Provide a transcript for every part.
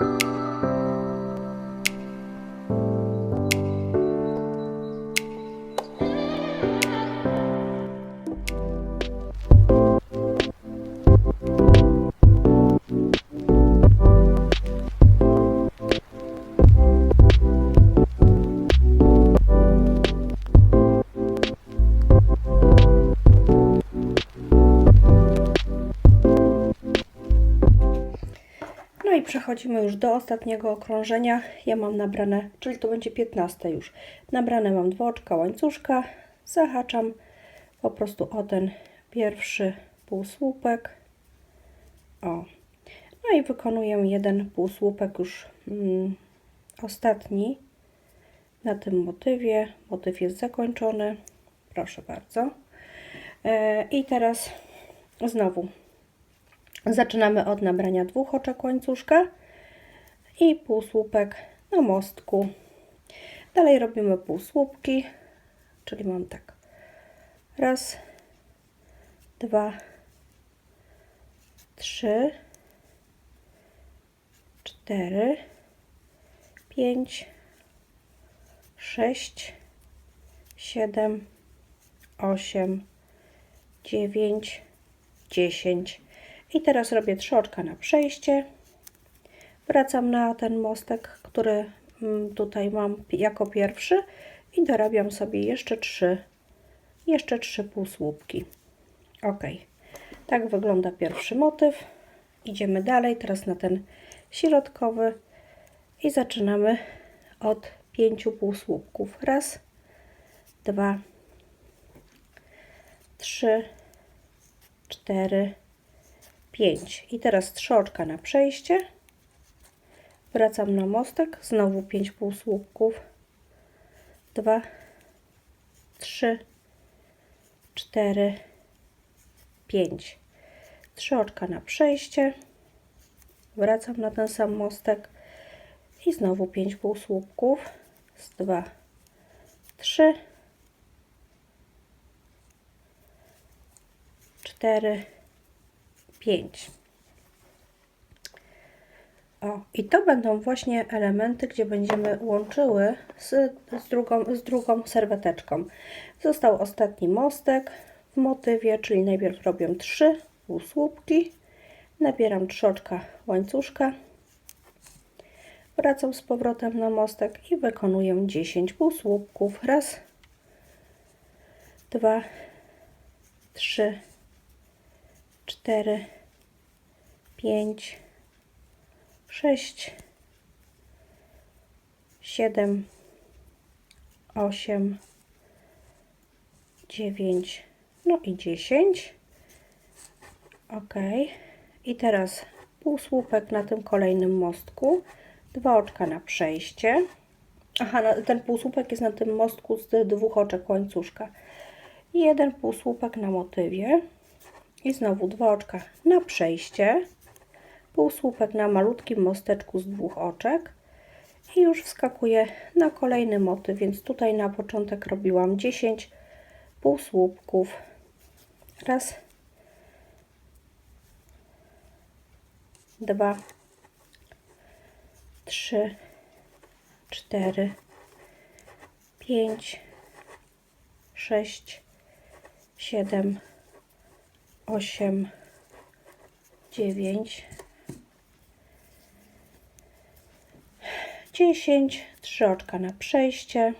No przechodzimy już do ostatniego okrążenia. Ja mam nabrane, czyli to będzie 15 już. Nabrane mam dwa oczka łańcuszka. Zahaczam po prostu o ten pierwszy półsłupek. O. No i wykonuję jeden półsłupek już mm, ostatni na tym motywie. Motyw jest zakończony. Proszę bardzo. E, I teraz znowu Zaczynamy od nabrania dwóch oczek łańcuszka i półsłupek na mostku. Dalej robimy półsłupki, czyli mam tak. Raz, dwa, trzy, cztery, pięć, sześć, siedem, osiem, dziewięć, dziesięć. I teraz robię trzy oczka na przejście. Wracam na ten mostek, który mm, tutaj mam jako pierwszy i dorabiam sobie jeszcze trzy, jeszcze trzy półsłupki. Ok, tak wygląda pierwszy motyw. Idziemy dalej, teraz na ten środkowy i zaczynamy od pięciu półsłupków. Raz, dwa, trzy, cztery, 5 i teraz trzy oczka na przejście. Wracam na mostek. Znowu 5 półsłupków. 2 3 4 5 trzy oczka na przejście. Wracam na ten sam mostek. I znowu 5 półsłupków. Z 2 3 4 5. O, i to będą właśnie elementy, gdzie będziemy łączyły z, z, drugą, z drugą serweteczką. Został ostatni mostek w motywie, czyli najpierw robię 3 półsłupki, nabieram trzoczka łańcuszka, wracam z powrotem na mostek i wykonuję 10 półsłupków. Raz, dwa, trzy, cztery, pięć, sześć, siedem, osiem, dziewięć, no i dziesięć. Ok. I teraz półsłupek na tym kolejnym mostku, dwa oczka na przejście. Aha, ten półsłupek jest na tym mostku z dwóch oczek łańcuszka. I jeden półsłupek na motywie. I znowu dwa oczka na przejście półsłupek na malutkim mosteczku z dwóch oczek i już wskakuję na kolejny motyw, więc tutaj na początek robiłam 10 półsłupków. Raz, dwa, trzy, cztery, pięć, sześć, siedem, osiem, dziewięć, 10, 3 oczka na przejście.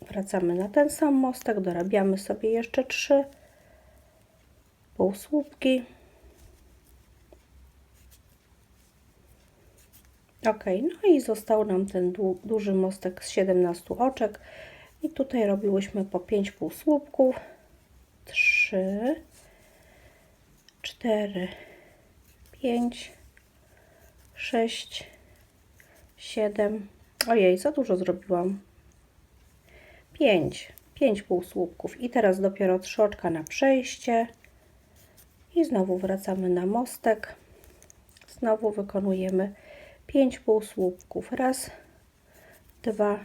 Wracamy na ten sam mostek, dorabiamy sobie jeszcze 3 półsłupki. Ok, no i został nam ten du duży mostek z 17 oczek. I tutaj robiłyśmy po 5 półsłupków. 3, 4, 5, sześć, siedem. Ojej, za dużo zrobiłam. Pięć, pięć półsłupków. I teraz dopiero trzoczka na przejście. I znowu wracamy na mostek. Znowu wykonujemy pięć półsłupków. Raz, dwa,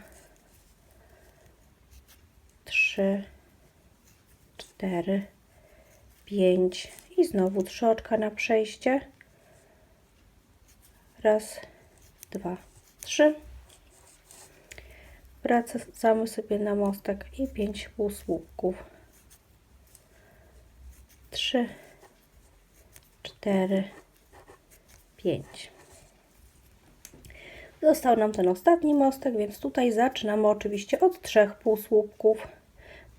trzy, cztery, pięć. I znowu trzoczka na przejście Raz, dwa, trzy. Wracamy sobie na mostek i pięć półsłupków. Trzy, cztery, pięć. Został nam ten ostatni mostek, więc tutaj zaczynamy oczywiście od trzech półsłupków,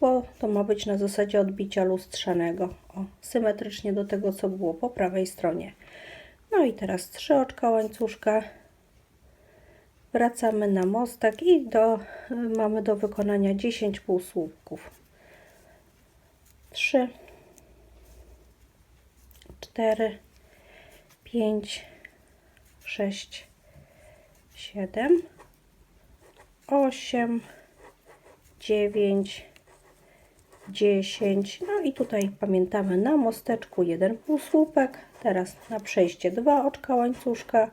bo to ma być na zasadzie odbicia lustrzanego, o, symetrycznie do tego, co było po prawej stronie. No i teraz trzy oczka łańcuszka, wracamy na mostek i do, mamy do wykonania 10 półsłupków. 3 4 5 6 7 8 9 10 no i tutaj pamiętamy na mosteczku jeden półsłupek teraz na przejście dwa oczka łańcuszka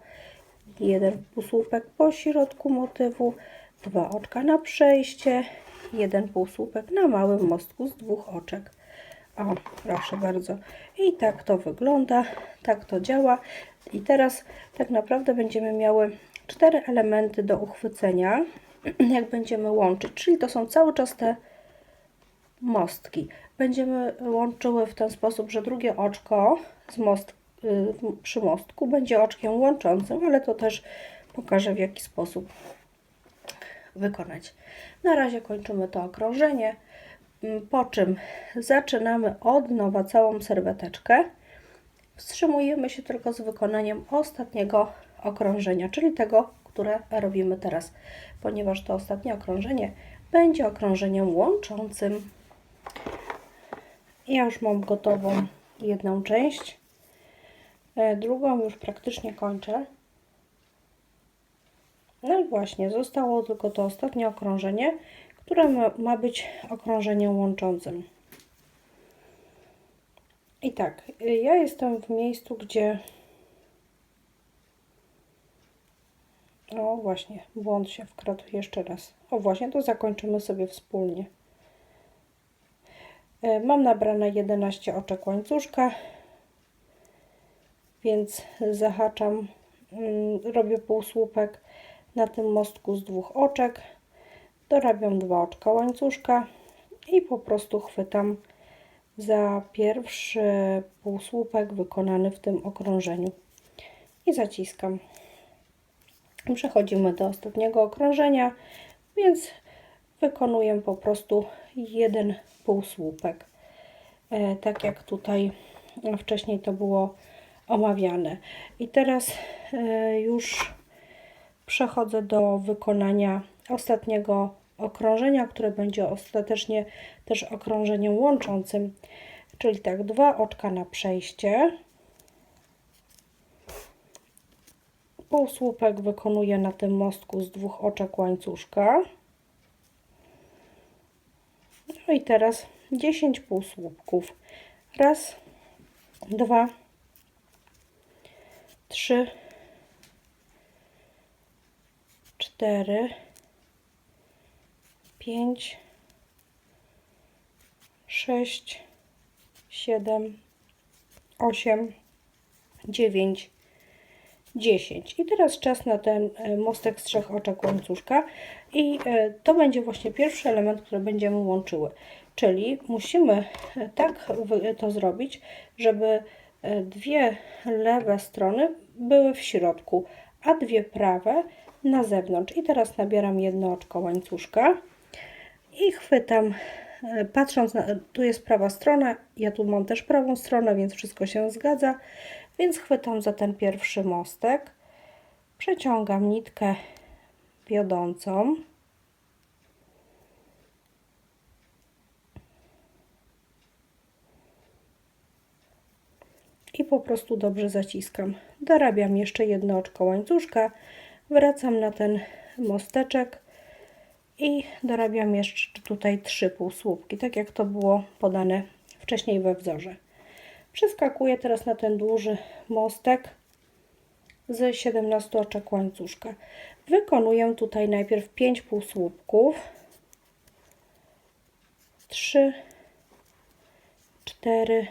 jeden półsłupek po środku motywu dwa oczka na przejście jeden półsłupek na małym mostku z dwóch oczek. O proszę bardzo. I tak to wygląda tak to działa. I teraz tak naprawdę będziemy miały cztery elementy do uchwycenia jak będziemy łączyć. Czyli to są cały czas te mostki. Będziemy łączyły w ten sposób, że drugie oczko z most, y, przy mostku będzie oczkiem łączącym, ale to też pokażę w jaki sposób wykonać. Na razie kończymy to okrążenie, mm, po czym zaczynamy od nowa całą serweteczkę. Wstrzymujemy się tylko z wykonaniem ostatniego okrążenia, czyli tego, które robimy teraz, ponieważ to ostatnie okrążenie będzie okrążeniem łączącym. Ja już mam gotową jedną część. E, drugą już praktycznie kończę. No i właśnie, zostało tylko to ostatnie okrążenie, które ma, być okrążeniem łączącym. I tak, y, ja jestem w miejscu, gdzie... O, właśnie, błąd się wkradł jeszcze raz. O, właśnie, to zakończymy sobie wspólnie. E, mam nabrane 11 oczek łańcuszka, więc zahaczam, mm, robię półsłupek na tym mostku z dwóch oczek, dorabiam dwa oczka łańcuszka i po prostu chwytam za pierwszy półsłupek wykonany w tym okrążeniu i zaciskam. Przechodzimy do ostatniego okrążenia, więc wykonuję po prostu jeden półsłupek. E, tak jak tutaj wcześniej to było omawiane. I teraz e, już przechodzę do wykonania ostatniego okrążenia, które będzie ostatecznie też okrążeniem łączącym. Czyli tak, dwa oczka na przejście. Półsłupek wykonuję na tym mostku z dwóch oczek łańcuszka. No i teraz 10 półsłupków. Raz, dwa, trzy, cztery, pięć, sześć, siedem, osiem, dziewięć, 10. I teraz czas na ten e, mostek z trzech oczek łańcuszka i e, to będzie właśnie pierwszy element, który będziemy łączyły. Czyli musimy e, tak to zrobić, żeby dwie lewe strony były w środku, a dwie prawe na zewnątrz. I teraz nabieram jedno oczko łańcuszka i chwytam, patrząc na, tu jest prawa strona, ja tu mam też prawą stronę, więc wszystko się zgadza więc chwytam za ten pierwszy mostek, przeciągam nitkę wiodącą. I po prostu dobrze zaciskam. Dorabiam jeszcze jedno oczko łańcuszka, wracam na ten mosteczek i dorabiam jeszcze tutaj trzy półsłupki, tak jak to było podane wcześniej we wzorze. Przeskakuję teraz na ten duży mostek z 17 oczek łańcuszka. Wykonuję tutaj najpierw 5 półsłupków. 3 4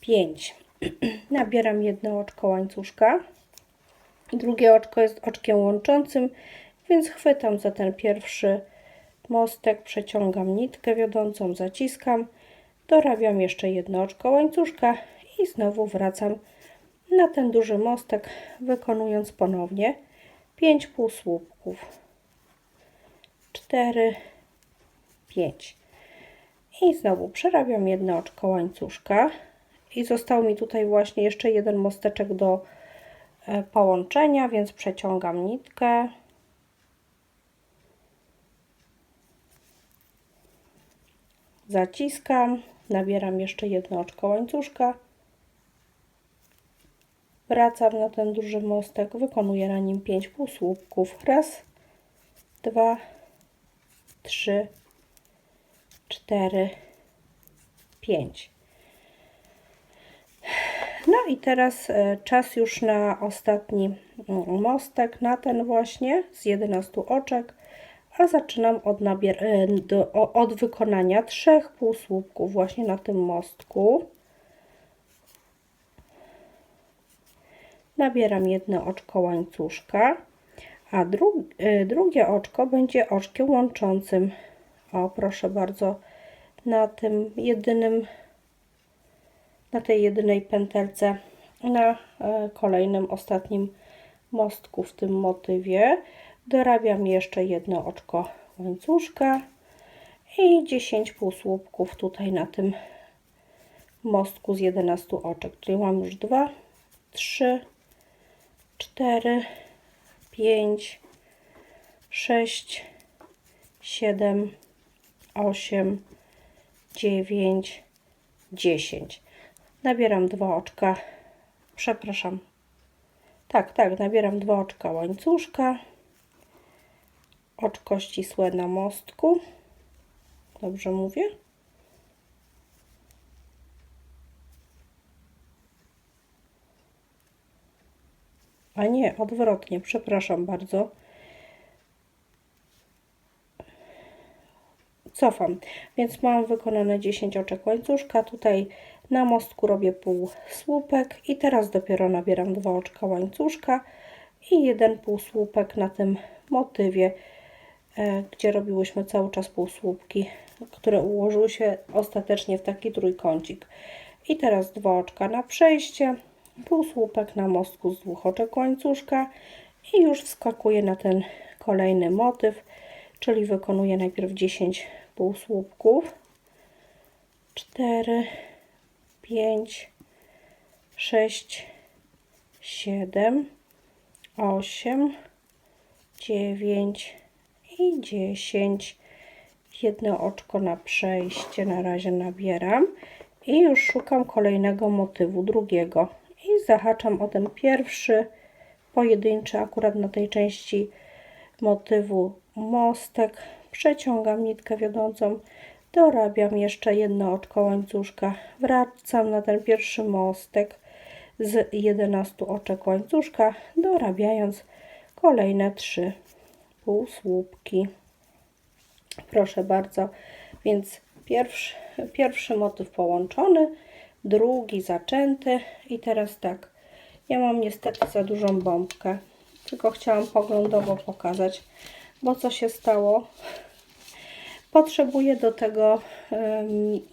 5 Nabieram jedno oczko łańcuszka. Drugie oczko jest oczkiem łączącym, więc chwytam za ten pierwszy mostek, przeciągam nitkę wiodącą, zaciskam, dorabiam jeszcze jedno oczko łańcuszka i znowu wracam na ten duży mostek, wykonując ponownie 5 półsłupków. 4, 5. I znowu przerabiam jedno oczko łańcuszka i został mi tutaj właśnie jeszcze jeden mosteczek do e, połączenia, więc przeciągam nitkę. Zaciskam, nabieram jeszcze jedno oczko łańcuszka. Wracam na ten duży mostek, wykonuję na nim 5 półsłupków. Raz, dwa, trzy, cztery, pięć. No i teraz e, czas już na ostatni mm, mostek, na ten właśnie z 11 oczek, a zaczynam od, nabier- e, do, od wykonania trzech półsłupków właśnie na tym mostku. Nabieram jedno oczko łańcuszka, a dru e, drugie oczko będzie oczkiem łączącym. O, proszę bardzo, na tym jedynym na tej jedynej pętelce na e, kolejnym, ostatnim mostku w tym motywie dorabiam jeszcze jedno oczko łańcuszka i 10 półsłupków tutaj na tym mostku z 11 oczek, czyli mam już 2, 3, 4, 5, 6, 7, 8, 9, 10 nabieram dwa oczka, przepraszam, tak, tak, nabieram dwa oczka łańcuszka, oczko ścisłe na mostku, dobrze mówię? A nie, odwrotnie, przepraszam bardzo. Cofam, więc mam wykonane 10 oczek łańcuszka, tutaj na mostku robię pół słupek i teraz dopiero nabieram dwa oczka łańcuszka i jeden półsłupek na tym motywie, gdzie robiłyśmy cały czas półsłupki, które ułożyły się ostatecznie w taki trójkącik. I teraz dwa oczka na przejście, półsłupek na mostku z dwóch oczek łańcuszka i już wskakuję na ten kolejny motyw, czyli wykonuję najpierw 10 półsłupków, 4, 5, 6, 7, 8, 9 i 10. Jedno oczko na przejście na razie nabieram i już szukam kolejnego motywu, drugiego. I zahaczam o ten pierwszy, pojedynczy akurat na tej części motywu mostek. Przeciągam nitkę wiodącą dorabiam jeszcze jedno oczko łańcuszka, wracam na ten pierwszy mostek z 11 oczek łańcuszka, dorabiając kolejne trzy półsłupki. Proszę bardzo, więc pierwszy, pierwszy motyw połączony, drugi zaczęty i teraz tak, ja mam niestety za dużą bombkę, tylko chciałam poglądowo pokazać, bo co się stało, Potrzebuję do tego,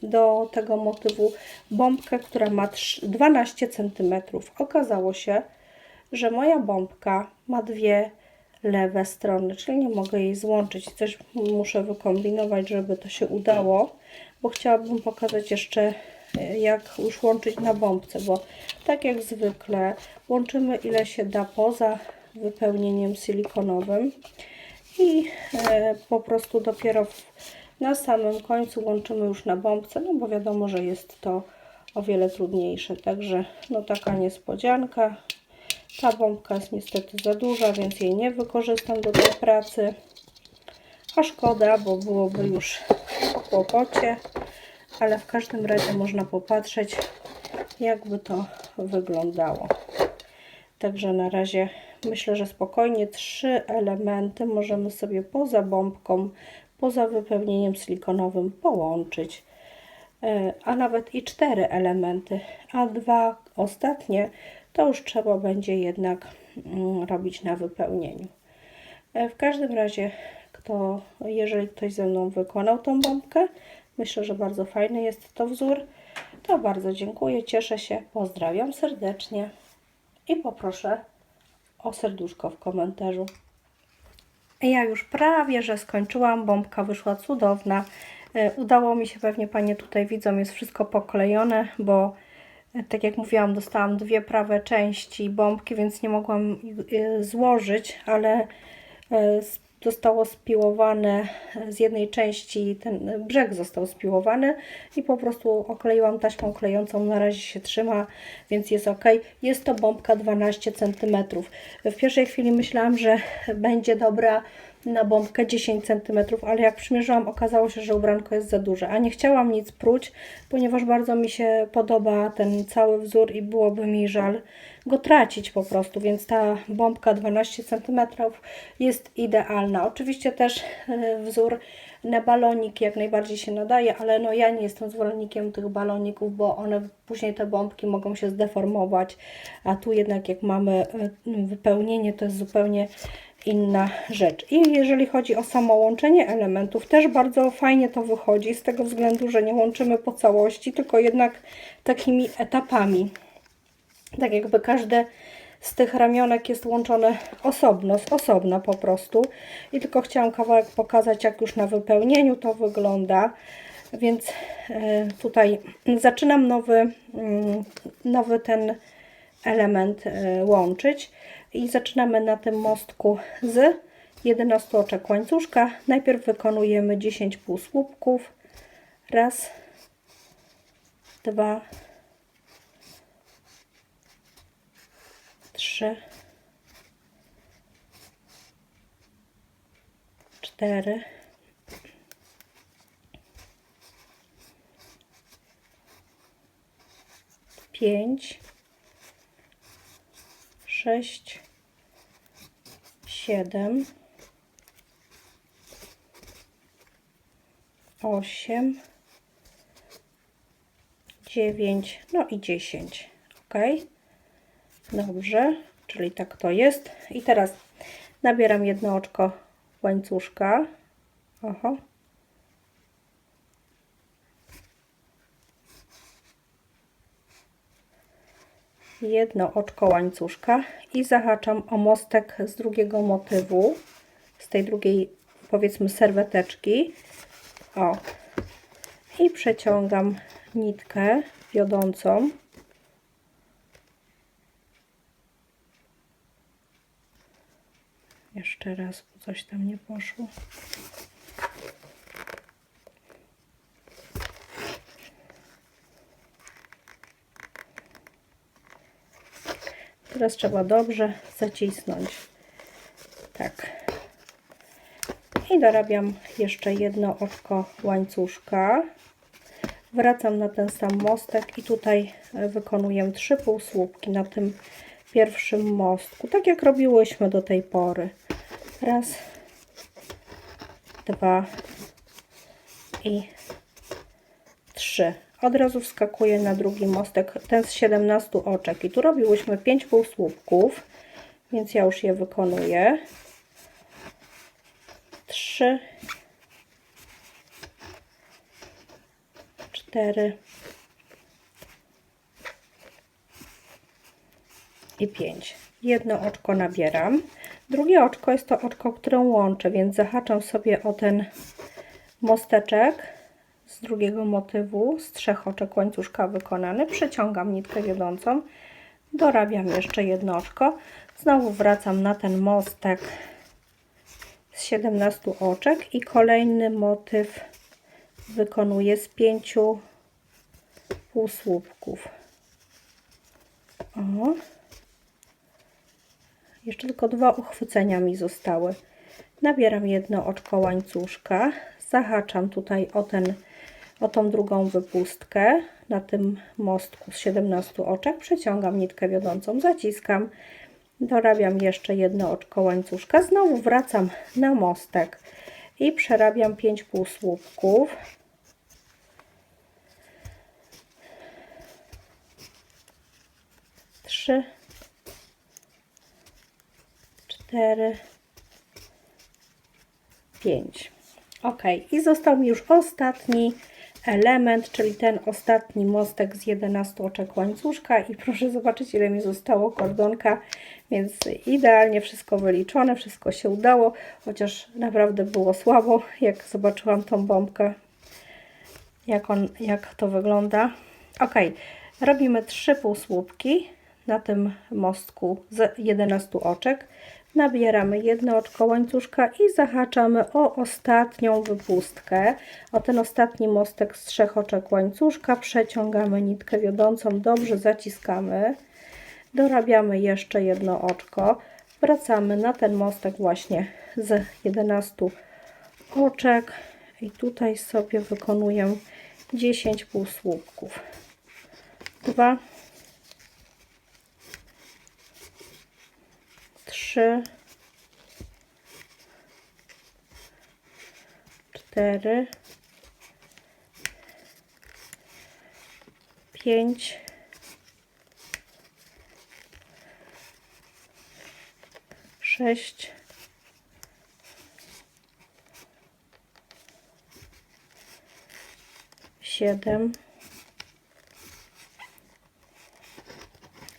do tego motywu bombkę, która ma 12 cm. Okazało się, że moja bombka ma dwie lewe strony, czyli nie mogę jej złączyć. Coś muszę wykombinować, żeby to się udało, bo chciałabym pokazać jeszcze e, jak już łączyć na bombce, bo tak jak zwykle łączymy ile się da poza wypełnieniem silikonowym i e, po prostu dopiero w, na samym końcu łączymy już na bombce, no bo wiadomo, że jest to o wiele trudniejsze. Także no taka niespodzianka. Ta bombka jest niestety za duża, więc jej nie wykorzystam do tej pracy. A szkoda, bo byłoby już po kłopocie, ale w każdym razie można popatrzeć, jakby to wyglądało. Także na razie myślę, że spokojnie trzy elementy możemy sobie poza bombką, poza wypełnieniem silikonowym połączyć. E, a nawet i cztery elementy, a dwa ostatnie to już trzeba będzie jednak mm, robić na wypełnieniu. E, W każdym razie, kto, jeżeli ktoś ze mną wykonał tą bombkę, myślę, że bardzo fajny jest to wzór, to bardzo dziękuję, cieszę się, pozdrawiam serdecznie i poproszę o serduszko w komentarzu. Ja już prawie, że skończyłam. Bombka wyszła cudowna. E, Udało mi się, pewnie Panie tutaj widzą, jest wszystko poklejone, bo tak jak mówiłam, dostałam dwie prawe części bombki, więc nie mogłam e, złożyć, ale s- zostało spiłowane z jednej części, ten brzeg został spiłowany i po prostu okleiłam taśmą klejącą, na razie się trzyma, więc jest ok. Jest to bombka 12 cm. W pierwszej chwili myślałam, że będzie dobra na bombkę 10 cm, ale jak przymierzyłam, okazało się, że ubranko jest za duże, a nie chciałam nic pruć, ponieważ bardzo mi się podoba ten cały wzór i byłoby mi żal go tracić po prostu, więc ta bombka 12 cm jest idealna. Oczywiście też e, wzór na balonik jak najbardziej się nadaje, ale no ja nie jestem zwolennikiem tych baloników, bo one później te bombki mogą się zdeformować, a tu jednak jak mamy e, wypełnienie, to jest zupełnie inna rzecz. I jeżeli chodzi o samo łączenie elementów, też bardzo fajnie to wychodzi, z tego względu, że nie łączymy po całości, tylko jednak takimi etapami. Tak jakby każde z tych ramionek jest łączone osobno, z osobna po prostu. I tylko chciałam kawałek pokazać, jak już na wypełnieniu to wygląda. Więc e, tutaj zaczynam nowy, mm, nowy ten element e, łączyć i zaczynamy na tym mostku z 11 oczek łańcuszka. Najpierw wykonujemy 10 półsłupków. Raz, dwa, trzy, cztery, pięć, sześć, siedem, osiem, dziewięć, no i dziesięć. Ok. Dobrze, czyli tak to jest. I teraz nabieram jedno oczko łańcuszka. Oho. Jedno oczko łańcuszka i zahaczam o mostek z drugiego motywu, z tej drugiej powiedzmy serweteczki. O. I przeciągam nitkę wiodącą. Jeszcze raz, bo coś tam nie poszło. Teraz trzeba dobrze zacisnąć. Tak. I dorabiam jeszcze jedno oczko łańcuszka. Wracam na ten sam mostek i tutaj e, wykonuję trzy półsłupki na tym pierwszym mostku, tak jak robiłyśmy do tej pory. Raz, dwa i trzy. Od razu wskakuję na drugi mostek, ten z 17 oczek. I tu robiłyśmy 5 półsłupków, więc ja już je wykonuję. Trzy, cztery i 5. Jedno oczko nabieram. Drugie oczko jest to oczko, które łączę, więc zahaczam sobie o ten mosteczek z drugiego motywu, z trzech oczek łańcuszka wykonany. Przeciągam nitkę wiodącą, dorabiam jeszcze jedno oczko. Znowu wracam na ten mostek z 17 oczek i kolejny motyw wykonuję z pięciu półsłupków. O. Jeszcze tylko dwa uchwycenia mi zostały. Nabieram jedno oczko łańcuszka, zahaczam tutaj o, ten, o tą drugą wypustkę na tym mostku z 17 oczek, przeciągam nitkę wiodącą, zaciskam, dorabiam jeszcze jedno oczko łańcuszka, znowu wracam na mostek i przerabiam 5 półsłupków. Trzy, cztery, pięć. Ok, i został mi już ostatni element, czyli ten ostatni mostek z 11 oczek łańcuszka i proszę zobaczyć ile mi zostało kordonka, więc idealnie wszystko wyliczone, wszystko się udało, chociaż naprawdę było słabo, jak zobaczyłam tą bombkę, jak, on, jak to wygląda. Ok, robimy trzy półsłupki na tym mostku z 11 oczek. Nabieramy jedno oczko łańcuszka i zahaczamy o ostatnią wypustkę, o ten ostatni mostek z trzech oczek łańcuszka. Przeciągamy nitkę wiodącą, dobrze zaciskamy. Dorabiamy jeszcze jedno oczko. Wracamy na ten mostek właśnie z 11 oczek i tutaj sobie wykonuję 10 półsłupków. 2 trzy, cztery, pięć, sześć, siedem,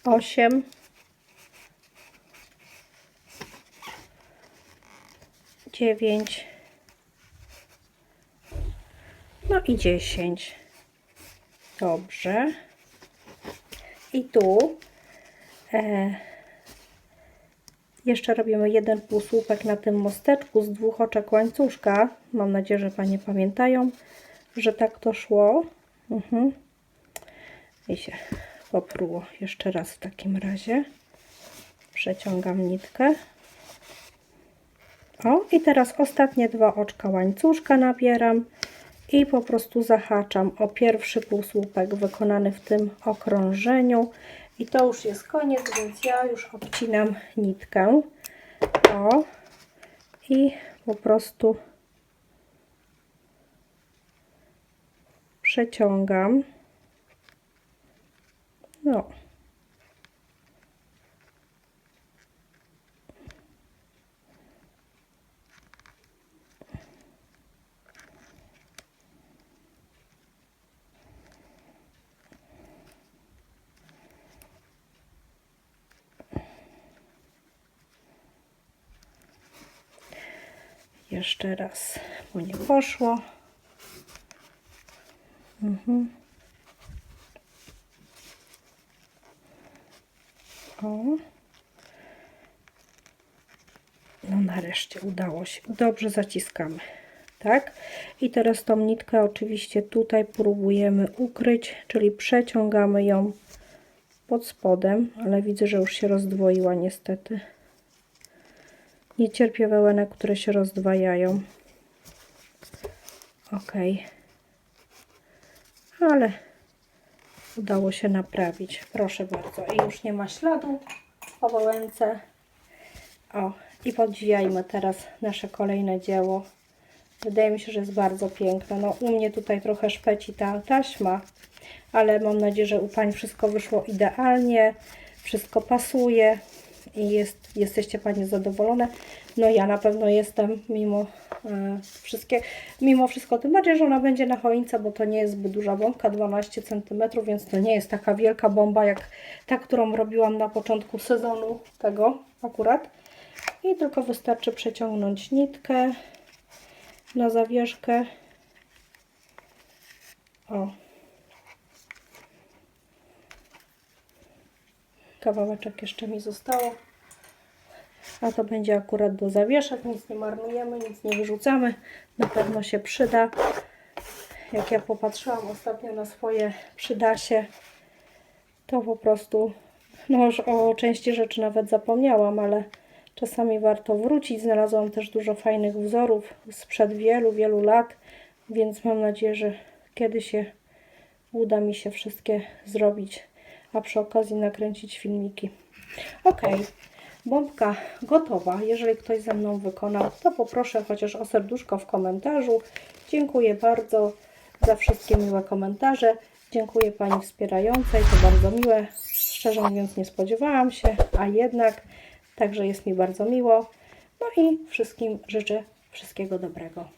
osiem, dziewięć, no i dziesięć. Dobrze. I tu e, jeszcze robimy jeden półsłupek na tym mosteczku z dwóch oczek łańcuszka. Mam nadzieję, że Panie pamiętają, że tak to szło. Mhm. I się popruło. Jeszcze raz w takim razie. Przeciągam nitkę. O, i teraz ostatnie dwa oczka łańcuszka nabieram i po prostu zahaczam o pierwszy półsłupek wykonany w tym okrążeniu. I to już jest koniec, więc ja już odcinam nitkę. O, i po prostu przeciągam. No. Jeszcze raz, bo nie poszło. Mhm. O. No nareszcie udało się. Dobrze zaciskamy. Tak? I teraz tą nitkę oczywiście tutaj próbujemy ukryć, czyli przeciągamy ją pod spodem, ale widzę, że już się rozdwoiła niestety. Nie cierpię wełenek, które się rozdwajają. Ok. Ale udało się naprawić. Proszę bardzo. I już nie ma śladu po wełence. O, i podziwiajmy teraz nasze kolejne dzieło. Wydaje mi się, że jest bardzo piękne. No, u mnie tutaj trochę szpeci ta taśma, ale mam nadzieję, że u Pań wszystko wyszło idealnie, wszystko pasuje i jest, jesteście Panie zadowolone. No ja na pewno jestem, mimo e, wszystkie, mimo wszystko, tym bardziej, że ona będzie na choince, bo to nie jest zbyt duża bombka, 12 cm, więc to nie jest taka wielka bomba jak ta, którą robiłam na początku sezonu tego akurat. I tylko wystarczy przeciągnąć nitkę na zawieszkę. O. Kawałeczek jeszcze mi zostało. A to będzie akurat do zawieszek. Nic nie marnujemy, nic nie wyrzucamy. Na pewno się przyda. Jak ja popatrzyłam ostatnio na swoje przydasie, to po prostu, no już o części rzeczy nawet zapomniałam, ale czasami warto wrócić. Znalazłam też dużo fajnych wzorów sprzed wielu, wielu lat, więc mam nadzieję, że kiedyś się uda mi się wszystkie zrobić, a przy okazji nakręcić filmiki. Ok, bombka gotowa. Jeżeli ktoś ze mną wykonał, to poproszę chociaż o serduszko w komentarzu. Dziękuję bardzo za wszystkie miłe komentarze. Dziękuję Pani wspierającej, to bardzo miłe. Szczerze mówiąc nie spodziewałam się, a jednak Także jest mi bardzo miło. No i wszystkim życzę wszystkiego dobrego.